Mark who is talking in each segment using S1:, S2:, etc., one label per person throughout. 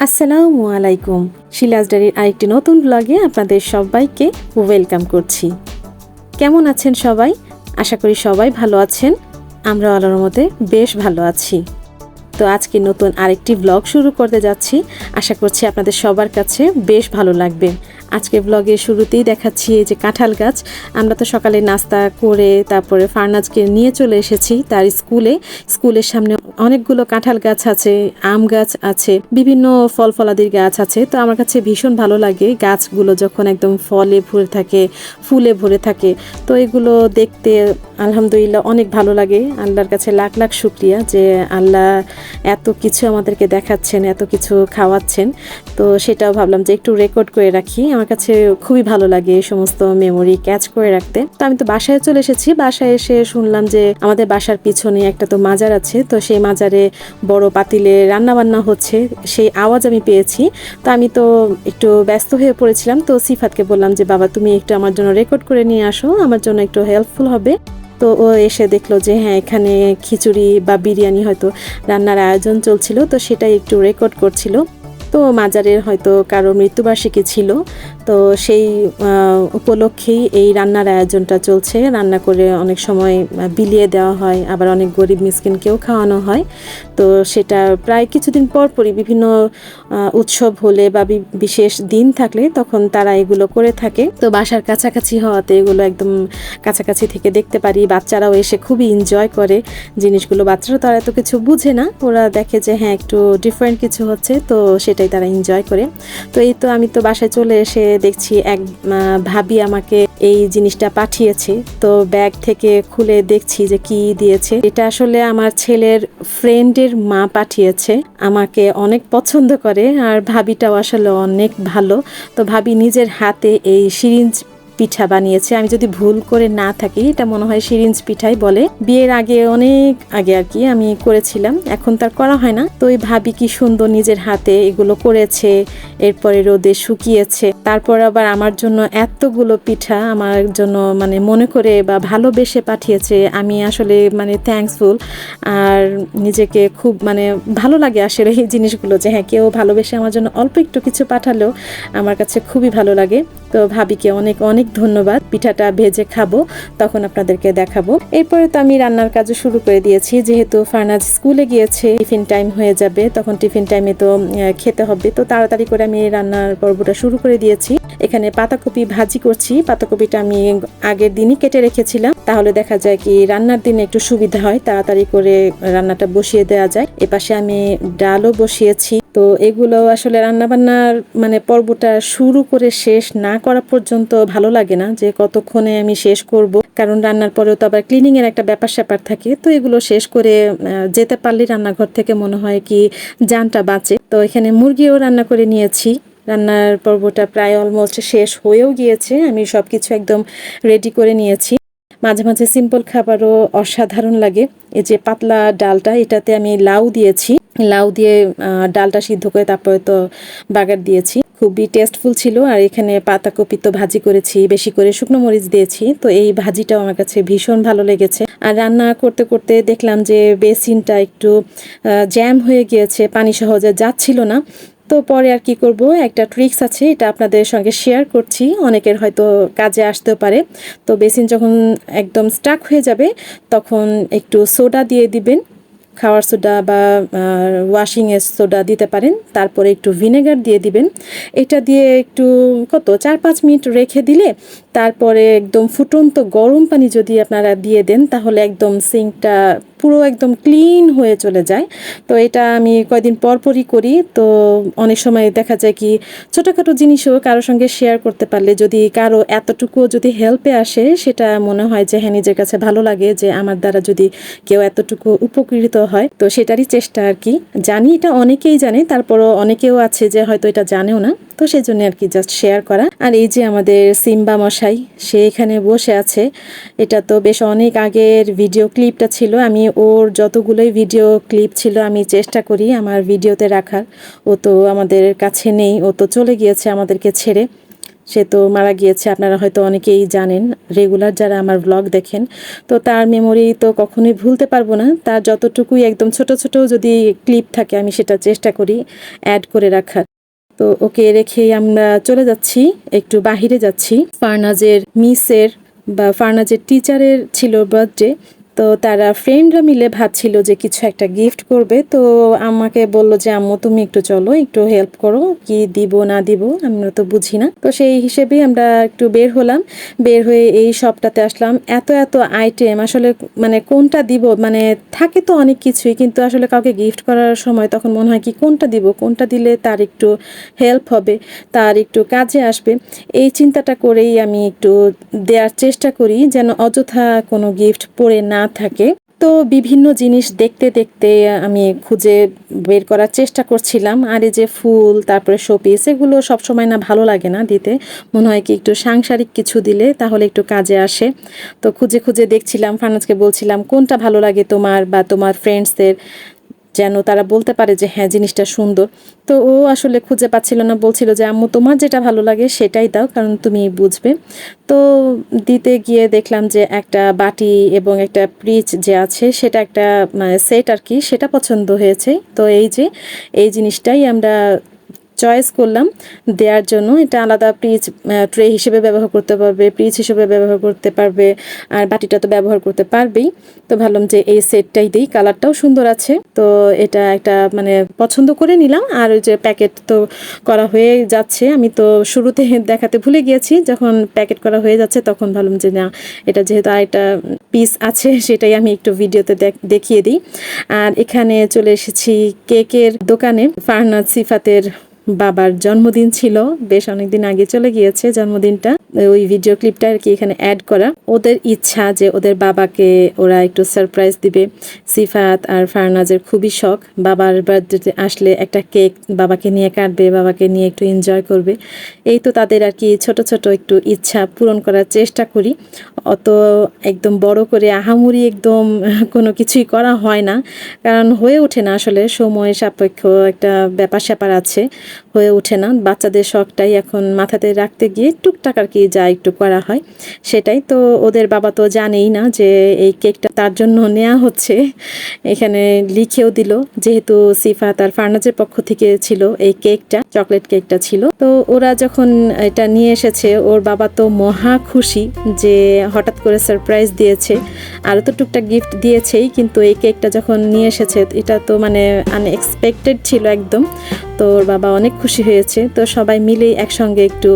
S1: আসসালামু আলাইকুম। শিলাজ শিলাজডারির আরেকটি নতুন ব্লগে আপনাদের সবাইকে ওয়েলকাম করছি। কেমন আছেন সবাই? আশা করি সবাই ভালো আছেন। আমরা আলোর মতে বেশ ভালো আছি। তো আজকে নতুন আরেকটি ব্লগ শুরু করতে যাচ্ছি। আশা করছি আপনাদের সবার কাছে বেশ ভালো লাগবে। আজকে ব্লগের শুরুতেই দেখাচ্ছি যে কাঁঠাল গাছ। আমরা তো সকালে নাস্তা করে তারপরে ফার্নাজকে নিয়ে চলে এসেছি তার স্কুলে। স্কুলের সামনে অনেকগুলো কাঁঠাল গাছ আছে, আম গাছ আছে, বিভিন্ন ফল ফলাদির গাছ আছে। তো আমার কাছে ভীষণ ভালো লাগে গাছগুলো যখন একদম ফলে ভরে থাকে, ফুলে ভরে থাকে। তো এগুলো দেখতে আলহামদুলিল্লাহ অনেক ভালো লাগে। আল্লাহর কাছে লাখ লাখ শুক্রিয়া যে আল্লাহ এত কিছু আমাদেরকে দেখাচ্ছেন, এত কিছু খাওয়াচ্ছেন। তো সেটাও ভাবলাম যে একটু রেকর্ড করে রাখি। আমার কাছে খুবই ভালো লাগে এই সমস্ত মেমোরি ক্যাচ করে রাখতে। তো আমি তো বাসায় চলে এসেছি। বাসায় এসে শুনলাম যে আমাদের বাসার পিছনে একটা তো মাজার আছে। তো সেই মাজারে বড় পাতিলে রান্না বান্না হচ্ছে। সেই আওয়াজ আমি পেয়েছি। তো আমি তো একটু ব্যস্ত হয়ে পড়েছিলাম। তো সিফাতকে বললাম যে, বাবা, তুমি একটু আমার জন্য রেকর্ড করে নিয়ে আসো। আমার জন্য একটু হেল্পফুল হবে। তো ও এসে দেখল যে হ্যাঁ এখানে খিচুড়ি বা বিরিয়ানি হয়তো রান্নার আয়োজন চলছিল, তো সেটাই একটু রেকর্ড করছিল। তো মাজারের হয়তো কারও মৃত্যুবার্ষিকী ছিল। তো সেই উপলক্ষেই এই রান্নার আয়োজনটা চলছে। রান্না করে অনেক সময় বিলিয়ে দেওয়া হয়, আবার অনেক গরিব মিসকিনকেও খাওয়ানো হয়। তো সেটা প্রায় কিছুদিন পর পরই বিভিন্ন উৎসব হলে বা বিশেষ দিন থাকলে তখন তারা এগুলো করে থাকে। তো বাসার কাছাকাছি হওয়াতে এগুলো একদম কাছাকাছি থেকে দেখতে পারি। বাচ্চারাও এসে খুবই এনজয় করে জিনিসগুলো। বাচ্চারা তারা এত কিছু বুঝে না। ওরা দেখে যে হ্যাঁ একটু ডিফারেন্ট কিছু হচ্ছে। তো সেটাই তারা এনজয় করে। তো এই তো আমি তো বাসায় চলে এসে দেখছি এক ভাবি আমাকে এই জিনিসটা পাঠিয়েছে। তো ব্যাগ থেকে খুলে দেখছি যে কি দিয়েছে। এটা আসলে আমার ছেলের ফ্রেন্ডের মা পাঠিয়েছে। আমাকে অনেক পছন্দ করে আর ভাবিটাও আসলে অনেক ভালো। তো ভাবি নিজের হাতে এই সিরিঞ্জ পিঠা বানিয়েছে। আমি যদি ভুল করে না থাকি, এটা মনে হয় সিরিঞ্জ পিঠাই বলে। বিয়ের আগে অনেক আগে আর কি আমি করেছিলাম, এখন তার করা হয় না। তো ওই ভাবি কি সুন্দর নিজের হাতে এগুলো করেছে এরপরে রোদে শুকিয়েছে। তারপর আবার আমার জন্য এতগুলো পিঠা আমার জন্য মানে মনে করে বা ভালোবেসে পাঠিয়েছে। আমি আসলে মানে থ্যাঙ্কসফুল আর নিজেকে খুব মানে ভালো লাগে আসলে এই জিনিসগুলো যে হ্যাঁ কেউ ভালোবেসে আমার জন্য অল্প একটু কিছু পাঠালেও আমার কাছে খুবই ভালো লাগে। তো ভাবিকে অনেক অনেক ধন্যবাদ। পিঠাটা ভেজে খাব, তখন আপনাদেরকে দেখাবো। এরপরে তো আমি রান্নার কাজও শুরু করে দিয়েছি। যেহেতু ফার্নাজ স্কুলে গিয়েছে, টিফিন টাইম হয়ে যাবে, তখন টিফিন টাইমে তো খেতে হবে। তো তাড়াতাড়ি করে আমি রান্নার পর্বটা শুরু করে দিয়েছি। এখানে পাতাকপি ভাজি করছি। পাতাকপিটা আমি আগের দিনই কেটে রেখেছিলাম। তাহলে দেখা যায় কি রান্নার দিনে একটু সুবিধা হয়, তাড়াতাড়ি করে রান্নাটা বসিয়ে দেওয়া যায়। এপাশে আমি ডালও বসিয়েছি। তো এগুলো আসলে রান্নাবান্নার মানে পর্বটা শুরু করে শেষ না করা পর্যন্ত ভালো লাগে না, যে কতক্ষণে আমি শেষ করব। কারণ রান্নার পরেও তো আবার ক্লিনিং এর একটা ব্যাপার স্যাপার থাকে। তো এগুলো শেষ করে যেতে পারলে রান্নাঘর থেকে মনে হয় কি জানটা বাঁচে। তো এখানে মুরগিও রান্না করে নিয়েছি। রান্নার পর্বটা প্রায় অলমোস্ট শেষ হয়েও গিয়েছে। আমি সব কিছু একদম রেডি করে নিয়েছি। মাঝে মাঝে সিম্পল খাবারও অসাধারণ লাগে। এই যে পাতলা ডালটা, এটাতে আমি লাউ দিয়েছি। লাউ দিয়ে ডালটা সিদ্ধ করে তারপরে তো বাগার দিয়েছি। খুবই টেস্টফুল ছিল। আর এখানে পাতাকপি তো ভাজি করেছি, বেশি করে শুকনো মরিচ দিয়েছি। তো এই ভাজিটাও আমার কাছে ভীষণ ভালো লেগেছে। আর রান্না করতে করতে দেখলাম যে বেসিনটা একটু জ্যাম হয়ে গিয়েছে। পানি সহজে যাচ্ছিল না। তো পরে আর কি করব? একটা ট্রিক্স আছে, এটা আপনাদের সঙ্গে শেয়ার করছি। অনেকের হয়তো কাজে আসতেও পারে। তো বেসিন যখন একদম স্টাক হয়ে যাবে, তখন একটু সোডা দিয়ে দিবেন। খাওয়ার সোডা বা ওয়াশিংয়ের সোডা দিতে পারেন। তারপরে একটু ভিনেগার দিয়ে দিবেন। এটা দিয়ে একটু কত? চার, পাঁচ মিনিট রেখে দিলে, তারপরে একদম ফুটন্ত গরম পানি যদি আপনারা দিয়ে দেন, তাহলে একদম সিঙ্কটা পুরো একদম ক্লিন হয়ে চলে যায়। তো এটা আমি কয়দিন পরপরই করি। তো অনেক সময় দেখা যায় কি ছোটোখাটো জিনিসও কারোর সঙ্গে শেয়ার করতে পারলে যদি কারও এতটুকু যদি হেল্পে আসে, সেটা মনে হয় যে হ্যাঁ নিজের কাছে ভালো লাগে যে আমার দ্বারা যদি কেউ এতটুকু উপকৃত হয়। তো সেটারই চেষ্টা আর কি। জানি এটা অনেকেই জানে, তারপরও অনেকেও আছে যে হয়তো এটা জানেও না। তো সেই জন্য আর কি জাস্ট শেয়ার করা। আর এই যে আমাদের সিম্বা মশাই, সে এখানে বসে আছে। এটা তো বেশ অনেক আগের ভিডিও ক্লিপটা ছিল। আমি ওর যতগুলোই ভিডিও ক্লিপ ছিল, আমি চেষ্টা করি আমার ভিডিওতে রাখার। ও তো আমাদের কাছে নেই, ও তো চলে গিয়েছে আমাদেরকে ছেড়ে। সে তো মারা গিয়েছে, আপনারা হয়তো অনেকেই জানেন রেগুলার যারা আমার ব্লগ দেখেন। তো তার মেমোরি তো কখনোই ভুলতে পারব না। তার যতটুকুই একদম ছোট ছোট যদি ক্লিপ থাকে, আমি সেটা চেষ্টা করি অ্যাড করে রাখার। তো ওকে রেখেই আমরা চলে যাচ্ছি, একটু বাহিরে যাচ্ছি। ফার্নাজের মিসের বা ফার্নাজের টিচারের ছিল বার্থডে তো তারা ফ্রেন্ডরা মিলে ভাবছিল যে কিছু একটা গিফট করবে। তো আমাকে বলল যে, আম্মু, তুমি একটু চলো, একটু হেল্প করো, কি দিব, না দিব, আমরা তো বুঝি না। তো সেই হিসেবে আমরা একটু বের হলাম। বের হয়ে এই শপটাতে আসলাম। এত এত আইটেম আসলে মানে কোনটা দিব? মানে থাকে তো অনেক কিছুই, কিন্তু আসলে কাউকে গিফট করার সময় তখন মনে হয় কি, কোনটা দিব? কোনটা দিলে তার একটু হেল্প হবে, তার একটু কাজে আসবে? এই চিন্তাটা করেই আমি একটু দেওয়ার চেষ্টা করি, যেন অযথা কোনো গিফট পড়ে না থাকে। তো বিভিন্ন জিনিস দেখতে দেখতে আমি খুঁজে বের করার চেষ্টা করছিলাম। আর এই যে ফুল, তারপরে শোপিস, এগুলো সবসময় না ভালো লাগে না দিতে। মনে হয় কি একটু সাংসারিক কিছু দিলে তাহলে একটু কাজে আসে। তো খুঁজে খুঁজে দেখছিলাম, ফানাজকে বলছিলাম, কোনটা ভালো লাগে তোমার বা তোমার ফ্রেন্ডসদের যেন তারা বলতে পারে যে হ্যাঁ জিনিসটা সুন্দর। তো ও আসলে খুঁজে পাচ্ছিল না, বলছিল যে, আম্মু, তোমার যেটা ভালো লাগে সেটাই দাও, কারণ তুমি বুঝবে। তো দিতে গিয়ে দেখলাম যে, একটা বাটি এবং একটা প্রিচ যে আছে, সেটা একটা সেট আর কি, সেটা পছন্দ হয়েছে। তো এই যে, এই জিনিসটাই আমরা চয়েস করলাম। দেওয়ার জন্য এটা আলাদা পিচ ট্রে হিসেবে ব্যবহার করতে পারবে, পিচ হিসেবে ব্যবহার করতে পারবে, আর বাটিটা তো ব্যবহার করতে পারবেই। তো ভাবলাম যে এই সেটটাই দিই কালারটাও সুন্দর আছে। তো এটা একটা মানে পছন্দ করে নিলাম, আর ওই যে প্যাকেট তো করা হয়ে যাচ্ছে। আমি তো শুরুতে দেখাতে ভুলে গিয়েছি, যখন প্যাকেট করা হয়ে যাচ্ছে তখন ভাবলাম যে না, এটা যেহেতু আরেকটা পিস আছে, সেটাই আমি একটু ভিডিওতে দেখিয়ে দিই। আর এখানে চলে এসেছি কেকের দোকানে ফারনাদ সিফাতের বাবার জন্মদিন ছিল, বেশ অনেকদিন আগে চলে গিয়েছে জন্মদিনটা। ওই ভিডিও ক্লিপটা আর কি এখানে অ্যাড করা। ওদের ইচ্ছা যে ওদের বাবাকে ওরা একটু সারপ্রাইজ দিবে। সিফাত আর ফারনাজের খুবই শখ। বাবার বার্থডেতে আসলে একটা কেক বাবাকে নিয়ে কাটবে, বাবাকে নিয়ে একটু এনজয় করবে। এই তো তাদের আর কি ছোট ছোট একটু ইচ্ছা পূরণ করার চেষ্টা করি। অত একদম বড় করে আহামুরি একদম কোনো কিছুই করা হয় না। কারণ হয়ে ওঠে না আসলে। সময় সাপেক্ষ একটা ব্যাপার স্যাপার আছে। হয়ে ওঠে না। বাচ্চাদের শখটাই এখন মাথাতে রাখতে গিয়ে টুকটাক আর কি যা একটু করা হয়, সেটাই তো ওদের বাবা তো জানেই না যে এই কেকটা তার জন্য নেওয়া হচ্ছে। এখানে লিখেও দিল যেহেতু সিফা তার ফার্নাজের পক্ষ থেকে ছিল এই কেকটা, চকলেট কেকটা ছিল। তো ওরা যখন এটা নিয়ে এসেছে, ওর বাবা তো মহা খুশি যে হঠাৎ করে সারপ্রাইজ দিয়েছে, আরও তো টুকটাক গিফট দিয়েছেই, কিন্তু এই কেকটা যখন নিয়ে এসেছে, এটা তো মানে আনএক্সপেক্টেড ছিল একদম। তো ওর বাবা অনেক খুশি হয়েছে, তো সবাই মিলেই একসঙ্গে একটু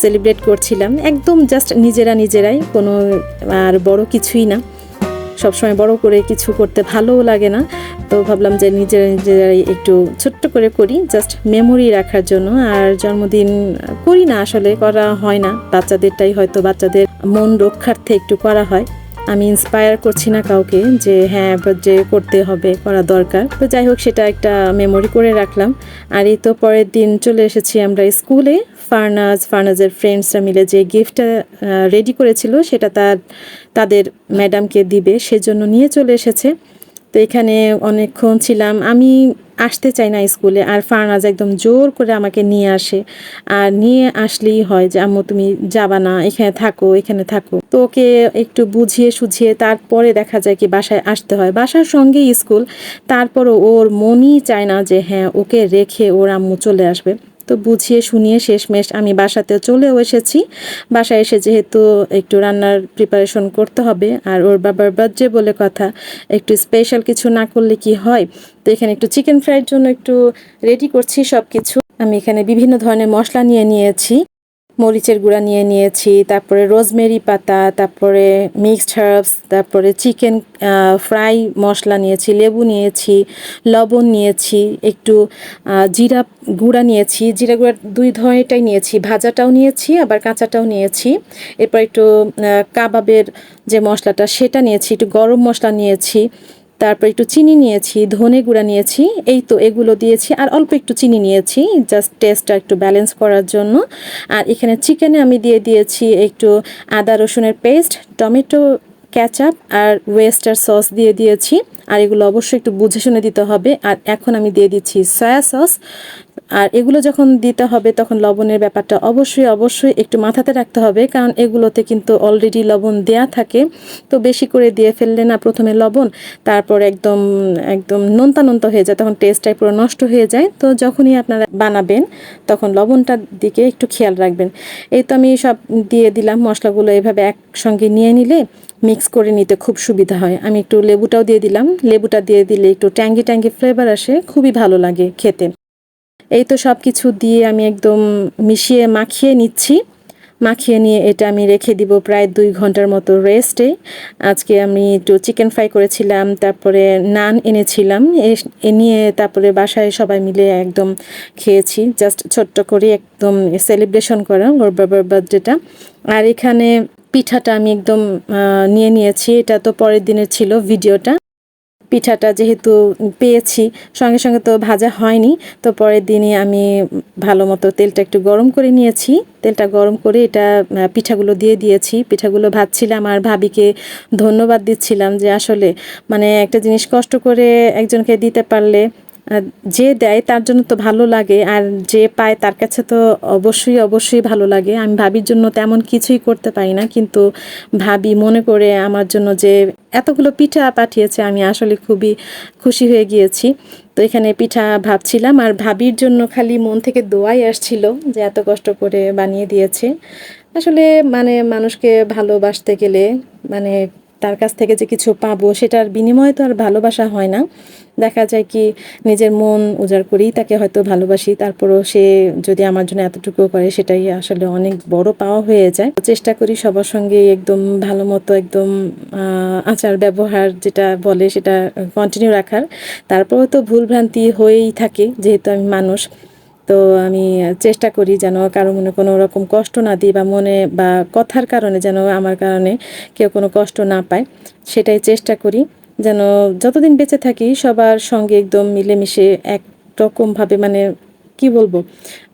S1: সেলিব্রেট করছিলাম। একদম জাস্ট নিজেরা নিজেরাই, কোনো আর বড় কিছুই না। সবসময় বড় করে কিছু করতে ভালোও লাগে না। তো ভাবলাম যে নিজেরা নিজেরাই একটু ছোট্ট করে করি জাস্ট মেমোরি রাখার জন্য। আর জন্মদিন করি না আসলে, করা হয় না। বাচ্চাদেরটাই হয়তো বাচ্চাদের মন রক্ষার্থে একটু করা হয়। আমি ইন্সপায়ার করছি না কাউকে যে হ্যাঁ যে করতে হবে, করা দরকার। তো যাই হোক, সেটা একটা মেমোরি করে রাখলাম। আর এই তো পরের দিন চলে এসেছি আমরা স্কুলে। ফার্নাজ, ফার্নাজের ফ্রেন্ডসরা মিলে যে গিফটটা রেডি করেছিল, সেটা তার, তাদের ম্যাডামকে দিবে, সেজন্য নিয়ে চলে এসেছে। তো এখানে অনেকক্ষণ ছিলাম। আমি আসতে চাই না স্কুলে আর ফারনাজ একদম জোর করে আমাকে নিয়ে আসে। আর নিয়ে আসলেই হয় যে, আম্মু, তুমি যাবা না, এখানে থাকো এখানে থাকো। তো ওকে একটু বুঝিয়ে সুঝিয়ে তারপরে দেখা যায় কি বাসায় আসতে হয়। বাসার সঙ্গেই স্কুল। তারপরও ওর মনই চায় না যে হ্যাঁ ওকে রেখে ওর আম্মু চলে আসবে। তো বুঝিয়ে শুনিয়ে শেষমেশ আমি বাসাতে চলেও এসেছি। বাসায় এসে যেহেতু একটু রান্নার প্রিপারেশন করতে হবে, আর ওর বাবার বার্থডে বলে কথা, একটু স্পেশাল কিছু না করলে কি হয়? তো এখানে একটু চিকেন ফ্রাইয়ের জন্য একটু রেডি করছি সব কিছু আমি এখানে বিভিন্ন ধরনের মশলা নিয়ে নিয়েছি। মরিচের গুঁড়া নিয়ে নিয়েছি, তারপরে রোজমেরি পাতা, তারপরে মিক্সড হার্বস, তারপরে চিকেন ফ্রাই মশলা নিয়েছি, লেবু নিয়েছি, লবণ নিয়েছি, একটু জিরা গুঁড়া নিয়েছি, জিরা গুঁড়া দুই ধরনেরটাই নিয়েছি, ভাজাটাও নিয়েছি, আবার কাঁচাটাও নিয়েছি। এরপর একটু কাবাবের যে মশলাটা, সেটা নিয়েছি, একটু গরম মশলা নিয়েছি। তারপর একটু চিনি নিয়েছি, ধনে গুঁড়া নিয়েছি, এই তো এগুলো দিয়েছি, আর অল্প একটু চিনি নিয়েছি জাস্ট টেস্টটা একটু ব্যালেন্স করার জন্য। আর এখানে চিকেনে আমি দিয়ে দিয়েছি একটু আদা রসুনের পেস্ট টমেটো ক্যাচাপ আর ওয়েস্টার সস দিয়ে দিয়েছি। আর এগুলো অবশ্যই একটু বুঝে শুনে দিতে হবে। আর এখন আমি দিয়ে দিচ্ছি সয়া সস আর এগুলো যখন দিতে হবে, তখন লবণের ব্যাপারটা অবশ্যই অবশ্যই একটু মাথাতে রাখতে হবে, কারণ এগুলোতে কিন্তু অলরেডি লবণ দেয়া থাকে। তো বেশি করে দিয়ে ফেললে না প্রথমে লবণ, তারপর একদম একদম নোনতা নোনতা হয়ে যায়, তখন টেস্টটাই পুরো নষ্ট হয়ে যায়। তো যখনই আপনারা বানাবেন, তখন লবণটার দিকে একটু খেয়াল রাখবেন। এই তো আমি সব দিয়ে দিলাম, মশলাগুলো এভাবে একসঙ্গে নিয়ে নিলে মিক্স করে নিতে খুব সুবিধা হয়। আমি একটু লেবুটাও দিয়ে দিলাম, লেবুটা দিয়ে দিলে একটু ট্যাঙ্গি ট্যাঙ্গি ফ্লেভার আসে, খুবই ভালো লাগে খেতে। এই তো সব কিছু দিয়ে আমি একদম মিশিয়ে মাখিয়ে নিচ্ছি। মাখিয়ে নিয়ে এটা আমি রেখে দিব প্রায় দুই ঘণ্টার মতো রেস্টে আজকে আমি একটু চিকেন ফ্রাই করেছিলাম, তারপরে নান এনেছিলাম, এ নিয়ে তারপরে বাসায় সবাই মিলে একদম খেয়েছি। জাস্ট ছোট্ট করে একদম সেলিব্রেশন করা ওর বাবার বার্থডেটা আর এখানে পিঠাটা আমি একদম নিয়ে নিয়েছি। এটা তো পরের দিনের ছিল ভিডিওটা পিঠাটা যেহেতু পেয়েছি, সঙ্গে সঙ্গে তো ভাজা হয়নি, তো পরের দিনই আমি ভালো মতো তেলটা একটু গরম করে নিয়েছি। তেলটা গরম করে এটা পিঠাগুলো দিয়ে দিয়েছি। পিঠাগুলো ভাজছিলাম আর ভাবিকে ধন্যবাদ দিচ্ছিলাম যে আসলে মানে একটা জিনিস কষ্ট করে একজনকে দিতে পারলে যে দেয় তার জন্য তো ভালো লাগে, আর যে পায় তার কাছে তো অবশ্যই অবশ্যই ভালো লাগে। আমি ভাবির জন্য তেমন কিছুই করতে পারি না, কিন্তু ভাবি মনে করে আমার জন্য যে এতগুলো পিঠা পাঠিয়েছে, আমি আসলে খুবই খুশি হয়ে গিয়েছি। তো এখানে পিঠা ভাবছিলাম, আর ভাবির জন্য খালি মন থেকে দোয়াই আসছিল যে এত কষ্ট করে বানিয়ে দিয়েছে। আসলে মানে মানুষকে ভালোবাসতে গেলে মানে তার কাছ থেকে যে কিছু পাবো, সেটার বিনিময়ে তো আর ভালোবাসা হয় না। দেখা যায় কি নিজের মন উজাড় করেই তাকে হয়তো ভালোবাসি, তারপরও সে যদি আমার জন্য এতটুকু করে, সেটাই আসলে অনেক বড় পাওয়া হয়ে যায়। চেষ্টা করি সবার সঙ্গে একদম ভালো মতো একদম আচার ব্যবহার যেটা বলে সেটা কন্টিনিউ রাখার। তারপরেও তো ভুলভ্রান্তি হয়েই থাকে, যেহেতু আমি মানুষ। তো আমি চেষ্টা করি যেন কারও মনে কোনো রকম কষ্ট না দিই বা মনে বা কথার কারণে যেন আমার কারণে কেউ কোনো কষ্ট না পায়, সেটাই চেষ্টা করি। যেন যতদিন বেঁচে থাকি সবার সঙ্গে একদম মিলেমিশে এক রকমভাবে মানে কি বলব?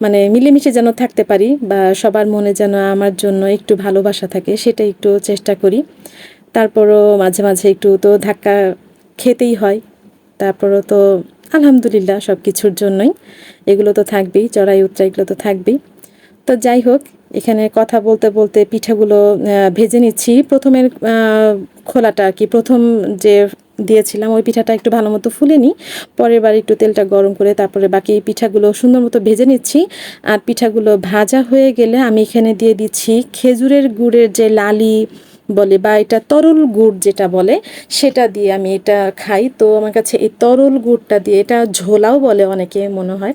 S1: মানে মিলেমিশে যেন থাকতে পারি বা সবার মনে যেন আমার জন্য একটু ভালোবাসা থাকে সেটা একটু চেষ্টা করি। তারপরও মাঝে মাঝে একটু তো ধাক্কা খেতেই হয়। তারপরও তো আলহামদুলিল্লাহ সব কিছুর জন্যই। এগুলো তো থাকবেই, চড়াই উত্তরা এগুলো তো থাকবেই। তো যাই হোক, এখানে কথা বলতে বলতে পিঠাগুলো ভেজে নিচ্ছি। প্রথমের খোলাটা আর কি, প্রথম যে দিয়েছিলাম ওই পিঠাটা একটু ভালো মতো ফুলে নিই পরের বার একটু তেলটা গরম করে তারপরে বাকি পিঠাগুলো সুন্দর মতো ভেজে নিচ্ছি। আর পিঠাগুলো ভাজা হয়ে গেলে আমি এখানে দিয়ে দিচ্ছি খেজুরের গুড়ের যে লালি বলে বা এটা তরল গুড় যেটা বলে, সেটা দিয়ে আমি এটা খাই। তো আমার কাছে এই তরল গুড়টা দিয়ে, এটা ঝোলাও বলে অনেকে মনে হয়,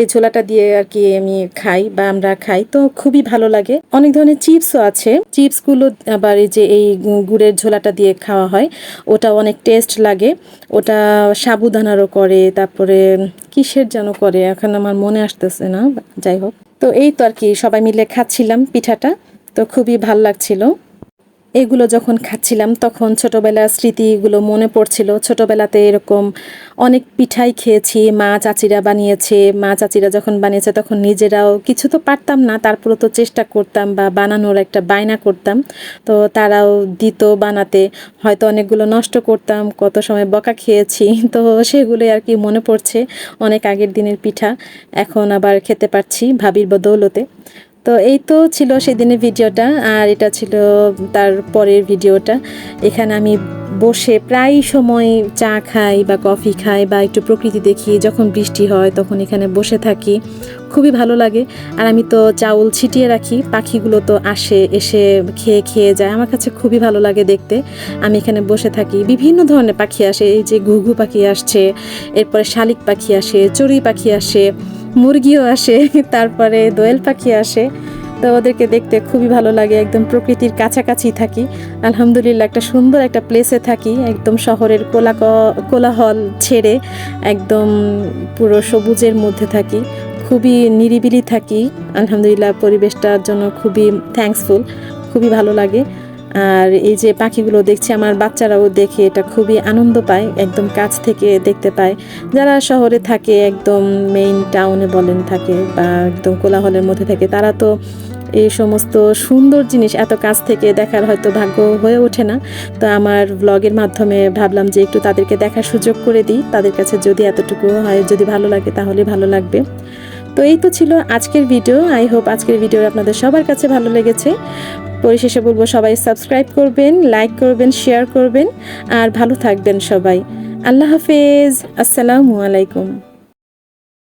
S1: এই ঝোলাটা দিয়ে আর কি আমি খাই বা আমরা খাই। তো খুবই ভালো লাগে। অনেক ধরনের চিপসও আছে। চিপসগুলো আবার এই যে এই গুড়ের ঝোলাটা দিয়ে খাওয়া হয়, ওটা অনেক টেস্ট লাগে। ওটা সাবুদানারও করে, তারপরে কিসের যেন করে, এখন আমার মনে আসতেছে না, যাই হোক। তো এই তো আর কি, সবাই মিলে খাচ্ছিলাম পিঠাটা। তো খুবই ভালো লাগছিল। এগুলো যখন খাচ্ছিলাম, তখন ছোটোবেলার স্মৃতিগুলো মনে পড়ছিল। ছোটোবেলাতে এরকম অনেক পিঠাই খেয়েছি, মা চাচিরা বানিয়েছে। মা চাচিরা যখন বানিয়েছে, তখন নিজেরাও কিছু তো পারতাম না তারপরে তো চেষ্টা করতাম বা বানানোর একটা বায়না করতাম। তো তারাও দিত বানাতে। হয়তো অনেকগুলো নষ্ট করতাম, কত সময় বকা খেয়েছি। তো সেগুলোই আর কি মনে পড়ছে। অনেক আগের দিনের পিঠা, এখন আবার খেতে পারছি ভাবির বদৌলতে। তো এই তো ছিল সেদিনের ভিডিওটা, আর এটা ছিল তার পরের ভিডিওটা। এখানে আমি বসে প্রায় সময় চা খাই বা কফি খাই বা একটু প্রকৃতি দেখি, যখন বৃষ্টি হয় তখন এখানে বসে থাকি। খুবই ভালো লাগে। আর আমি তো চাউল ছিটিয়ে রাখি, পাখিগুলো তো আসে, এসে খেয়ে খেয়ে যায়। আমার কাছে খুবই ভালো লাগে দেখতে। আমি এখানে বসে থাকি। বিভিন্ন ধরনের পাখি আসে, এই যে ঘুঘু পাখি আসছে, এরপরে শালিক পাখি আসে, চড়ুই পাখি আসে। মুরগিও আসে, তারপরে দোয়েল পাখি আসে। তো ওদেরকে দেখতে খুবই ভালো লাগে, একদম প্রকৃতির কাছাকাছি থাকি। আলহামদুলিল্লাহ, একটা সুন্দর একটা প্লেসে থাকি, একদম শহরের কোলা কোলাহল ছেড়ে একদম পুরো সবুজের মধ্যে থাকি। খুবই নিরিবিলি থাকি। আলহামদুলিল্লাহ, পরিবেশটার জন্য খুবই থ্যাঙ্কসফুল খুবই ভালো লাগে। আর এই যে পাখিগুলো দেখছি, আমার বাচ্চারাও দেখে এটা খুবই আনন্দ পায়, একদম কাছ থেকে দেখতে পায়। যারা শহরে থাকে, একদম মেইন টাউনে বলেন থাকে বা একদম কোলাহলের মধ্যে থাকে, তারা তো এই সমস্ত সুন্দর জিনিস এত কাছ থেকে দেখার হয়তো ভাগ্য হয়ে ওঠে না। তো আমার ব্লগের মাধ্যমে ভাবলাম যে একটু তাদেরকে দেখার সুযোগ করে দিই। তাদের কাছে যদি এতটুকু হয়, যদি ভালো লাগে তাহলে ভালো লাগবে। তো এই তো ছিল আজকের ভিডিও। আই হোপ আজকের ভিডিও আপনাদের সবার কাছে ভালো লেগেছে। পরিশেষে বলব, সবাই সাবস্ক্রাইব করবেন লাইক করবেন শেয়ার করবেন, আর ভালো থাকবেন সবাই। আল্লাহ হাফেজ। আসসালামু আলাইকুম।